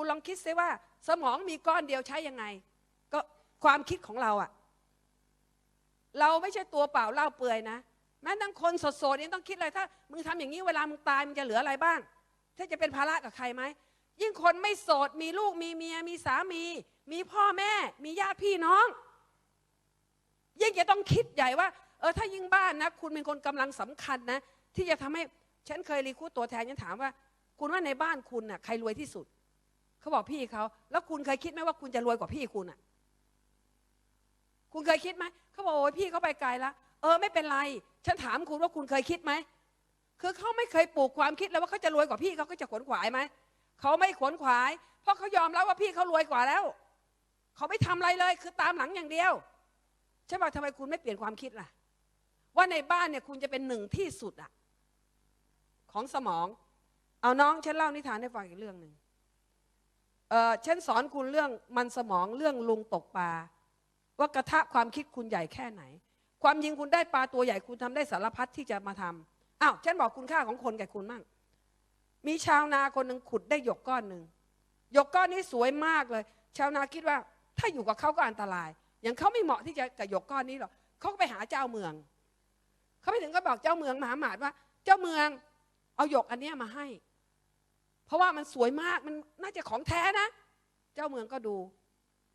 คุณลองคิดซิว่า สมองมีก้อนเดียวใช้ยังไง ก็ความคิดของเราอะเราไม่ใช่ตัวเปล่าเล่าเปื่อยนะแม้ทั้งคนโสดๆยังต้องคิดเลยถ้ามึงทำอย่างนี้เวลามึงตายมึงจะเหลืออะไรบ้างถ้าจะเป็นภาระกับใครไหมยิ่งคนไม่โสดมีลูกมีเมียมีสามี มีพ่อแม่ มีญาติพี่น้อง ยิ่งจะต้องคิดใหญ่ว่า เออถ้ายิ่งบ้านนะ คุณเป็นคนกำลังสำคัญนะ ที่จะทำให้ฉันเคยรีคูดตัวแทนฉันถามว่า คุณว่าในบ้านคุณน่ะใครรวยที่สุด เขาบอกพี่เขาแล้วคุณเคยคิดไหมว่าคุณจะรวยกว่าพี่คุณอะ คุณเคยคิดไหมเขาบอกโอ้ยพี่เขาไปไกลแล้วเออไม่เป็นไร ฉันถามคุณว่าคุณเคยคิดไหมคือเขาไม่เคยปลูกความคิดเลยว่าเขาจะรวยกว่าพี่เขาก็จะขวนขวายไหมเขาไม่ขวนขวาย เพราะเขายอมรับว่าพี่เขารวยกว่าแล้ว เขาไม่ทำอะไรเลย คือตามหลังอย่างเดียวใช่ป่ะทำไมคุณไม่เปลี่ยนความคิดล่ะ ว่าในบ้านเนี่ยคุณจะเป็นหนึ่งที่สุดอะของสมอง เอาน้องฉันเล่านิทานให้ฟังอีกเรื่องหนึ่ง เออฉันสอนคุณเรื่องมันสมองเรื่องลุงตกปลาว่ากระทะความคิดคุณใหญ่แค่ไหน ความยิงคุณได้ปลาตัวใหญ่คุณทำได้สารพัดที่จะมาทำอ้าวฉันบอกคุณค่าของคนแก่คุณมั่งมีชาวนาคนหนึ่งขุดได้หยกก้อนหนึ่งหยกก้อนนี้สวยมากเลย ชาวนาคิดว่า ถ้าอยู่กับเขาก็อันตราย อย่างเขาไม่เหมาะที่จะกับหยกก้อนนี้หรอกเขาก็ไปหาเจ้าเมืองเขาไปถึงก็บอกเจ้าเมืองมหาหมาดว่า เจ้าเมืองเอาหยกอันนี้มาให้ เพราะว่ามันสวยมากมันน่าจะของแท้นะ เจ้าเมืองก็ดู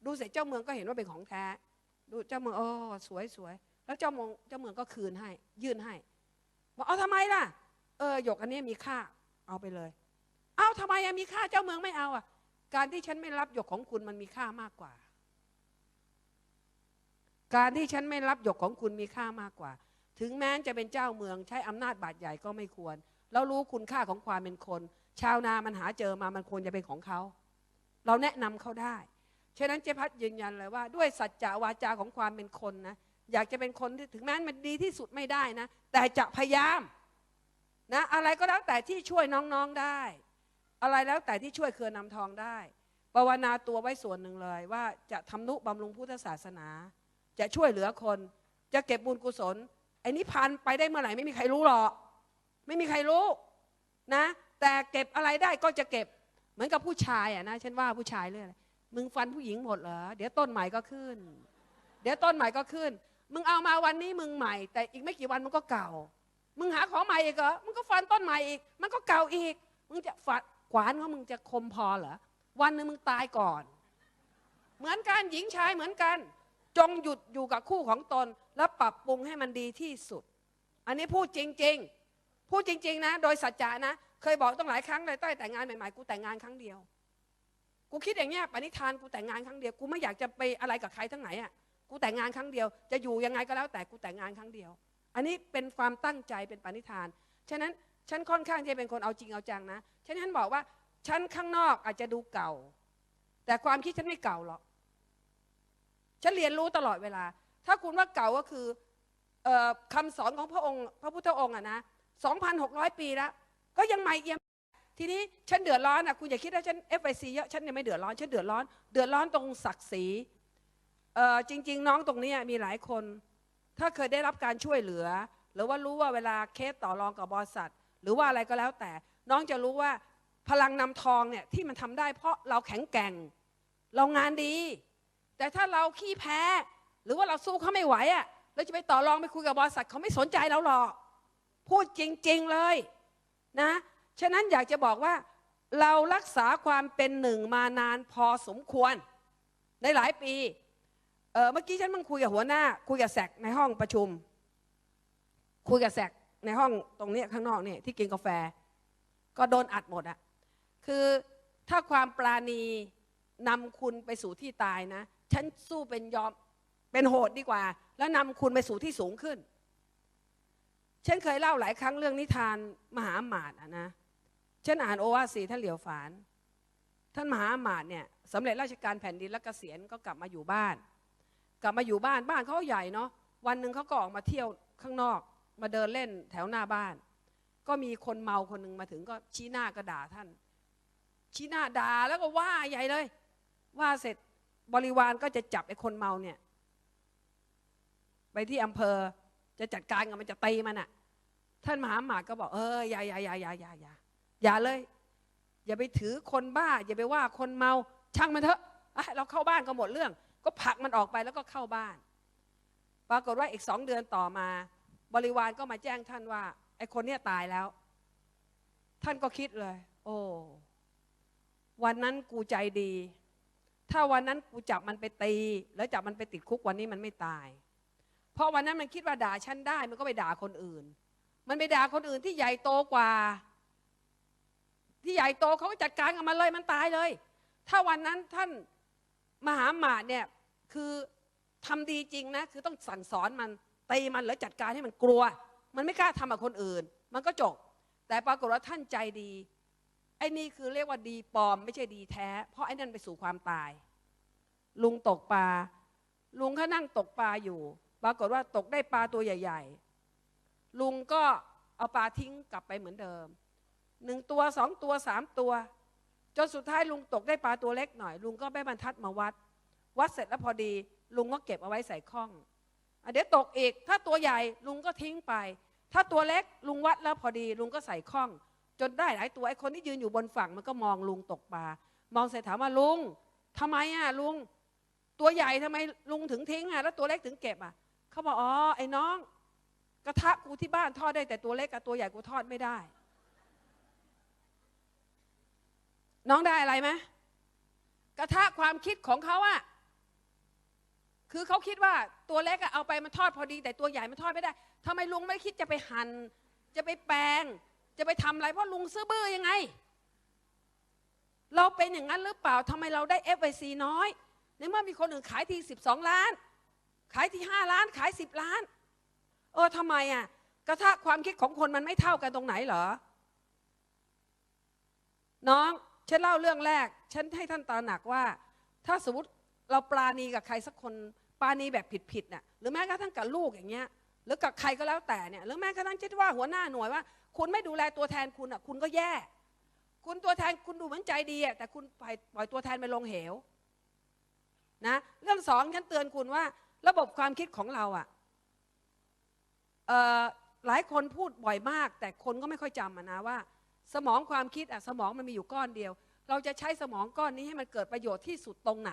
ดูเสร็จเจ้าเมืองก็เห็นว่าเป็นของแท้ ดูเจ้าเมืองอ๋อสวยสวยแล้วเจ้าเมืองเจ้าเมืองก็คืนให้ ยื่นให้บอกเอาทำไมล่ะ เออหยกอันนี้มีค่าเอาไปเลย เอาทำไมยังมีค่าเจ้าเมืองไม่เอาอะ การที่ฉันไม่รับหยกของคุณมันมีค่ามากกว่า การที่ฉันไม่รับหยกของคุณมีค่ามากกว่า ถึงแม้จะเป็นเจ้าเมืองใช้อำนาจบาดใหญ่ก็ไม่ควร แล้วรู้คุณค่าของความเป็นคน ชาวนามันหาเจอมามันควรจะเป็นของเขา เราแนะนำเขาได้ ฉะนั้นเจ๊พัดยืนยันเลยว่า ด้วยสัจจะวาจาของความเป็นคนนะอยากจะเป็นคนที่ถึงแม้มันดีที่สุดไม่ได้นะ แต่จะพยายามนะอะไรก็แล้วแต่ที่ช่วยน้องๆได้ อะไรแล้วแต่ที่ช่วยเครือนำทองได้ภาวนาตัวไว้ส่วนหนึ่งเลย ว่าจะทำนุบำรุงพุทธศาสนา จะช่วยเหลือคน จะเก็บบุญกุศลไอ้นิพพานไปได้เมื่อไหร่ไม่มีใครรู้หรอก ไม่มีใครรู้นะ แต่เก็บอะไรได้ก็จะเก็บ เหมือนกับผู้ชายอะนะฉันว่าผู้ชายเรื่องอะไรมึงฟันผู้หญิงหมดเหรอเดี๋ยวต้นใหม่ก็ขึ้น เดี๋ยวต้นใหม่ก็ขึ้น มึงเอามาวันนี้มึงใหม่ แต่อีกไม่กี่วันมันก็เก่า มึงหาของใหม่อีกเหรอมึงก็ฟันต้นใหม่อีก มันก็เก่าอีก มึงจะฝัดขวานของมึงจะคมพอเหรอวันหนึ่งมึงตายก่อน เหมือนกันหญิงชายเหมือนกัน จงหยุดอยู่กับคู่ของตน แล้วปรับปรุงให้มันดีที่สุด อันนี้พูดจริง ๆ พูดจริง ๆ นะ โดยสัจจะนะ เคยบอกต้องหลายครั้งเลยต้อยแต่งงานใหม่ๆกูแต่งงานครั้งเดียว กูคิดอย่างเงี้ยปณิธานกูแต่งงานครั้งเดียวกูไม่อยากจะไปอะไรกับใครทั้งไหนอะกูแต่งงานครั้งเดียว จะอยู่ยังไงก็แล้วแต่กูแต่งงานครั้งเดียว อันนี้เป็นความตั้งใจเป็นปณิธาน ฉะนั้นฉันค่อนข้างจะเป็นคนเอาจริงเอาจังนะฉะนั้นบอกว่าฉันข้างนอกอาจจะดูเก่า แต่ความคิดฉันไม่เก่าหรอกฉันเรียนรู้ตลอดเวลา ถ้าคุณว่าเก่าก็คือออคำสอนของพระองค์ พระพุทธองค์อะนะ 2,600 ปีแล้ว ก็ยังใหม่เอี่ยม ทีนี้ฉันเดือดร้อนอะคุณอย่าคิดว่าฉัน FIC เยอะฉันยังไม่เดือดร้อนฉันเดือดร้อน เดือดร้อนตรงศักดิ์ศรีเออจริง ๆ น้องตรงนี้มีหลายคน ถ้าเคยได้รับการช่วยเหลือ หรือว่ารู้ว่าเวลาเคสต่อรองกับบริษัท หรือว่าอะไรก็แล้วแต่ น้องจะรู้ว่าพลังนำทองเนี่ยที่มันทำได้เพราะเราแข็งแกร่ง เรางานดี แต่ถ้าเราขี้แพ้ หรือว่าเราสู้เขาไม่ไหวอะ่ะเราจะไปต่อรองไปคุยกับบริษัทเขาไม่สนใจเราหรอกพูดจริง ๆ เลย นะฉะนั้นอยากจะบอกว่าเรารักษาความเป็นหนึ่งมานานพอสมควรในหลายปีเเมื่อกี้ฉันมึงคุยกับหัวหน้า คุยกับแซกในห้องประชุม คุยกับแซกในห้องตรงนี้ข้างนอกเนี่ยที่กินกาแฟ ก็โดนอัดหมดอะคือถ้าความปราณีนำคุณไปสู่ที่ตายนะ ฉันสู้เป็นยอมเป็นโหดดีกว่า แล้วนำคุณไปสู่ที่สูงขึ้น ฉันเคยเล่าหลายครั้งเรื่องนิทานมหาหมาดอะนะฉันอ่านโอวาสีท่านเหลียวฝาน ท่านมหาหมาดเนี่ยสำเร็จราชการแผ่นดินและเกษียณก็กลับมาอยู่บ้าน กลับมาอยู่บ้านบ้านเขาใหญ่เนาะวันหนึ่งเขาก็ออกมาเที่ยวข้างนอก มาเดินเล่นแถวหน้าบ้าน ก็มีคนเมาคนหนึ่งมาถึงก็ชี้หน้าก็ด่าท่าน ชี้หน้าด่าแล้วก็ว่าใหญ่เลย ว่าเสร็จบริวารก็จะจับไอ้คนเมาเนี่ย ไปที่อำเภอ จะจัดการกับมันจะตีมันอะ่ะ ท่านมหาหมาดก็บอกเอออย่าอย่าอย่าอย่าอย่าอย่าอย่าเลย อย่าไปถือคนบ้า อย่าไปว่าคนเมาช่างมันเถอะอะเราเข้าบ้านก็หมดเรื่อง ก็ผลักมันออกไปแล้วก็เข้าบ้าน ปรากฏว่าอีกสองเดือนต่อมา บริวารก็มาแจ้งท่านว่า ไอ้คนเนี้ยตายแล้ว ท่านก็คิดเลย โอ้วันนั้นกูใจดี ถ้าวันนั้นกูจับมันไปตี แล้วจับมันไปติดคุกวันนี้มันไม่ตาย เพราะวันนั้นมันคิดว่าด่าฉันได้ มันก็ไปด่าคนอื่น มันไปด่าคนอื่นที่ใหญ่โตกว่า ที่ใหญ่โตเขาก็จัดการกับมันเลยมันตายเลย ถ้าวันนั้นท่านมหาหมาดเนี่ยคือทำดีจริงนะคือต้องสั่งสอนมันตีมันแล้วจัดการให้มันกลัว มันไม่กล้าทำกับคนอื่น มันก็จบ แต่ปรากฏว่าท่านใจดีไอ้นี่คือเรียกว่าดีปลอม ไม่ใช่ดีแท้ เพราะไอ้นั่นไปสู่ความตาย ลุงตกปลาลุงเขานั่งตกปลาอยู่ ปรากฏว่าตกได้ปลาตัวใหญ่ ๆ ลุงก็เอาปลาทิ้งกลับไปเหมือนเดิมหนึ่งตัวสองตัวสามตัว จนสุดท้ายลุงตกได้ปลาตัวเล็กหน่อย ลุงก็แม่บรรทัดมาวัด วัดเสร็จแล้วพอดี ลุงก็เก็บเอาไว้ใส่ข้องอเดี๋ยวตกอีก ถ้าตัวใหญ่ลุงก็ทิ้งไป ถ้าตัวเล็กลุงวัดแล้วพอดี ลุงก็ใส่ข้อง จนได้หลายตัวไอ้คนที่ยืนอยู่บนฝั่งมันก็มองลุงตกปลามองเสร็จถามว่าลุงทำไมอะลุง ตัวใหญ่ทำไมลุงถึงทิ้งอะแล้วตัวเล็กถึงเก็บอะ เขาบอกอ๋อไอ้น้อง กระทะกูที่บ้านทอดได้แต่ตัวเล็กกับตัวใหญ่กูทอดไม่ได้ น้องได้อะไรไหมกระทะความคิดของเขาอะคือเขาคิดว่าตัวเล็กอะเอาไปมันทอดพอดี แต่ตัวใหญ่มันทอดไม่ได้ทำไมลุงไม่คิดจะไปหัน่นจะไปแปลง จะไปทำอะไรเพราะลุงซื้อบื้อยังไง เราเป็นอย่างนั้นหรือเปล่าทำไมเราได้ FIC น้อยในเมื่อมีคนอื่นขายที 12 ล้าน ขายที่5ล้านขาย10ล้าน เออทำไมอะกระทะความคิดของคนมันไม่เท่ากันตรงไหนเหรอ น้องฉันเล่าเรื่องแรก ฉันให้ท่านตระหนักว่า ถ้าสมมติเราปราณีกับใครสักคนปราณีแบบผิดๆน่ะหรือแม้กระทั่งกับลูกอย่างเงี้ย หรือกับใครก็แล้วแต่เนี่ยหรือแม้กระทั่งคิดว่าหัวหน้าหน่วยว่า คุณไม่ดูแลตัวแทนคุณอะ คุณก็แย่ คุณตัวแทนคุณดูเหมือนใจดีอะแต่คุณปล่อยปล่อยตัวแทนไปลงเหวนะเรื่องสองฉันเตือนคุณว่า ระบบความคิดของเราอะเอ่อหลายคนพูดบ่อยมาก แต่คนก็ไม่ค่อยจำนะว่า สมองความคิดอะสมองมันมีอยู่ก้อนเดียว เราจะใช้สมองก้อนนี้ให้มันเกิดประโยชน์ที่สุดตรงไหน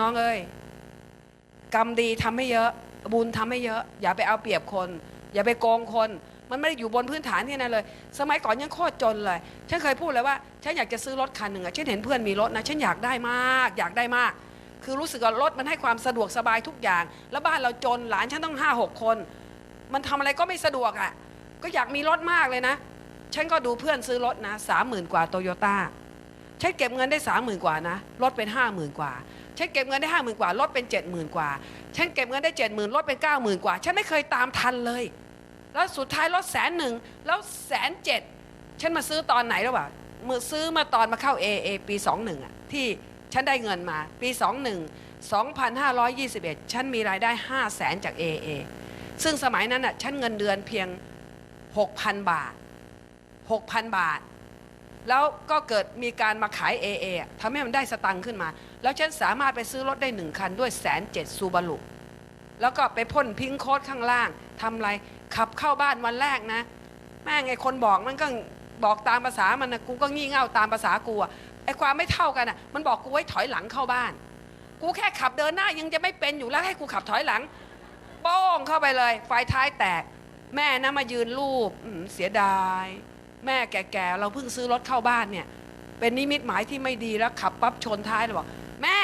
น้องเอ้ยกรรมดีทำให้เยอะ บุญทำให้เยอะ อย่าไปเอาเปรียบคน อย่าไปโกงคน มันไม่ได้อยู่บนพื้นฐานที่นั่นเลย สมัยก่อนยังโคตรจนเลย ฉันเคยพูดเลยว่า ฉันอยากจะซื้อรถคันหนึ่งอะฉันเห็นเพื่อนมีรถนะ ฉันอยากได้มาก อยากได้มาก คือรู้สึกว่ารถมันให้ความสะดวกสบายทุกอย่าง แล้วบ้านเราจนหลานฉันต้องห้าหกคน มันทำอะไรก็ไม่สะดวกอะ่ะ ก็อยากมีรถมากเลยนะ ฉันก็ดูเพื่อนซื้อรถนะสามหมื่นกว่าโตโยต้าฉันเก็บเงินได้สามหมื่นกว่านะรถเป็นห้าหมื่นกว่าฉันเก็บเงินได้ห้าหมื่นกว่ารถเป็นเจ็ดหมื่นกว่าฉันเก็บเงินได้เจ็ดหมื่นรถเป็นเก้าหมื่นกว่าฉันไม่เคยตามทันเลย แล้วสุดท้ายรถแสนหนึ่งแล้วแสนเจ็ดฉันมาซื้อตอนไหนแล้ววะเมื่อซื้อมาตอนมาเข้า AA ปี21อะที่ ฉันได้เงินมา ปี 21 2,521 ฉันมีรายได้ 5 0 0แสนจาก AA ซึ่งสมัยนั้นอะฉันเงินเดือนเพียง 6,000 บาท 6,000 บาท แล้วก็เกิดมีการมาขาย AA อทำให้มันได้สตังค์ขึ้นมา แล้วฉันสามารถไปซื้อรถได้หนึ่งคันด้วยแสนเจ็ดซูบารุแล้วก็ไปพ่นพิงโค้ดข้างล่างทำอะไรขับเข้าบ้านวันแรกนะ แม่งไอคนบอกมันก็บอกตามภาษามันนะกูก็งี่เง่าตามภาษากูอะ ไอ้ความไม่เท่ากันอะ มันบอกกูไว้ถอยหลังเข้าบ้าน กูแค่ขับเดินหน้ายังจะไม่เป็นอยู่แล้วให้กูขับถอยหลังโป้งเข้าไปเลยไฟท้ายแตก แม่นะมายืนรูปเสียดาย แม่แก่ๆเราเพิ่งซื้อรถเข้าบ้านเนี่ย เป็นนิมิตหมายที่ไม่ดีแล้วขับปั๊บชนท้ายเลยบอกแม่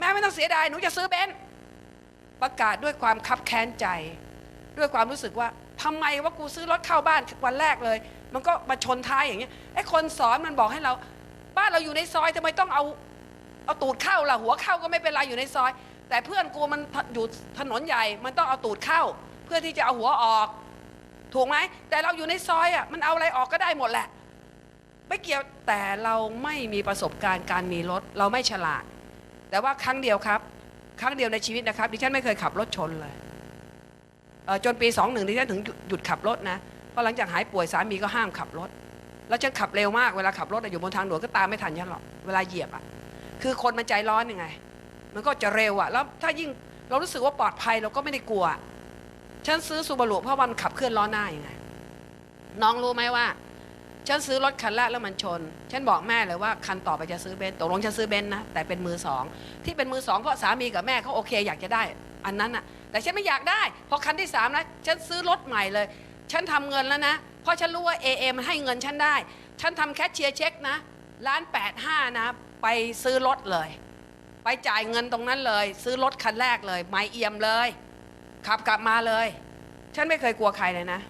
แม่ไม่ต้องเสียดายหนูจะซื้อเบนซ์ประกาศด้วยความคับแค้นใจ ด้วยความรู้สึกว่าทำไมว่ากูซื้อรถเข้าบ้านวันแรกเลย มันก็มาชนท้ายอย่างเงี้ยไอ้คนสอนมันบอกให้เรา บ้านเราอยู่ในซอยทำไมต้องเอาเอาตูดเข้าล่ะหัวเข้าก็ไม่เป็นไรอยู่ในซอย แต่เพื่อนกูมันอยู่ถนนใหญ่ มันต้องเอาตูดเข้า เพื่อที่จะเอาหัวออก ถูกไหมแต่เราอยู่ในซอยอะมันเอาอะไรออกก็ได้หมดแหละไม่เกี่ยวแต่เราไม่มีประสบการณ์การมีรถ เราไม่ฉลาด แต่ว่าครั้งเดียวครับ ครั้งเดียวในชีวิตนะครับดิฉันไม่เคยขับรถชนเลยเจนปีสองหนึ่งดิฉันถึงหยุดขับรถนะเพราะหลังจากหายป่วยสามีก็ห้ามขับรถ แล้วฉันขับเร็วมากเวลาขับรถอยู่บนทางด่วนก็ตามไม่ทันฉันหรอกเวลาเหยียบอะคือคนมันใจร้อนยังไง มันก็จะเร็วอะแล้วถ้ายิ่งเรารู้สึกว่าปลอดภัยเราก็ไม่ได้กลัว ฉันซื้อซูบารุเพราะมันขับเคลื่อนล้อหน้ายังไง น้องรู้ไหมว่า ฉันซื้อรถคันแรกแล้วมันชน ฉันบอกแม่เลยว่าคันต่อไปจะซื้อเบนซ์ตกลงจะซื้อเบนซ์นะแต่เป็นมือสองที่เป็นมือสองเพราะสามีกับแม่เขาโอเคอยากจะได้ อันนั้นอะ แต่ฉันไม่อยากได้พอคันที่สามนะฉันซื้อรถใหม่เลย ฉันทำเงินแล้วนะ เพราะฉันรู้ว่า AA มันให้เงินฉันได้ ฉันทำแคชเชียร์เช็คนะล้านแปดห้านะ ไปซื้อรถเลย ไปจ่ายเงินตรงนั้นเลย ซื้อรถคันแรกเลย ไม่เอี่ยมเลย ขับกลับมาเลย ฉันไม่เคยกลัวใครเลยนะ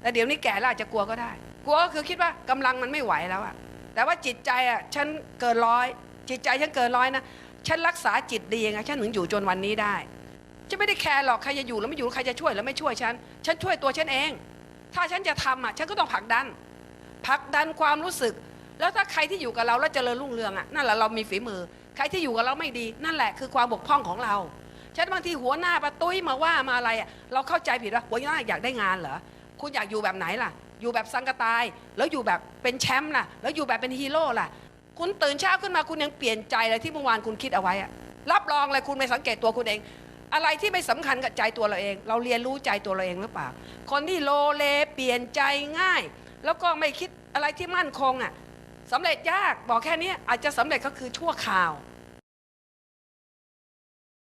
แต่เดี๋ยวนี้แก่แล้วอาจจะกลัวก็ได้ กลัวก็คือคิดว่ากำลังมันไม่ไหวแล้วอะแต่ว่าจิตใจอะฉันเกินร้อย จิตใจฉันเกินร้อยนะ ฉันรักษาจิตดีไงฉันถึงอยู่จนวันนี้ได้ฉันไม่ได้แคร์หรอกใครจะอยู่แล้วไม่อยู่ใครจะช่วยแล้วไม่ช่วยฉัน ฉันช่วยตัวฉันเอง ถ้าฉันจะทำอะฉันก็ต้องผลักดันผลักดันความรู้สึก แล้วถ้าใครที่อยู่กับเราแล้วเจริญรุ่งเรืองอะนั่นแหละเรามีฝีมือ ใครที่อยู่กับเราไม่ดี นั่นแหละคือความบกพร่องของเราฉันบางทีหัวหน้าประตุ้ยมาว่ามาอะไรอะเราเข้าใจผิดว่าหัวหน้าอยากได้งานเหรอคุณอยากอยู่แบบไหนล่ะ อยู่แบบสังกตาย แล้วอยู่แบบเป็นแชมป์ล่ะ แล้วอยู่แบบเป็นฮีโร่ล่ะ คุณตื่นเช้าขึ้นมาคุณยังเปลี่ยนใจเลยที่เมื่อวานคุณคิดเอาไว้อะรับรองเลยคุณไม่สังเกตตัวคุณเอง อะไรที่ไม่สำคัญกับใจตัวเราเอง เราเรียนรู้ใจตัวเราเองหรือเปล่า คนที่โลเลเปลี่ยนใจง่าย แล้วก็ไม่คิดอะไรที่มั่นคงอะสำเร็จยากบอกแค่นี้อาจจะสำเร็จก็คือชั่วคราว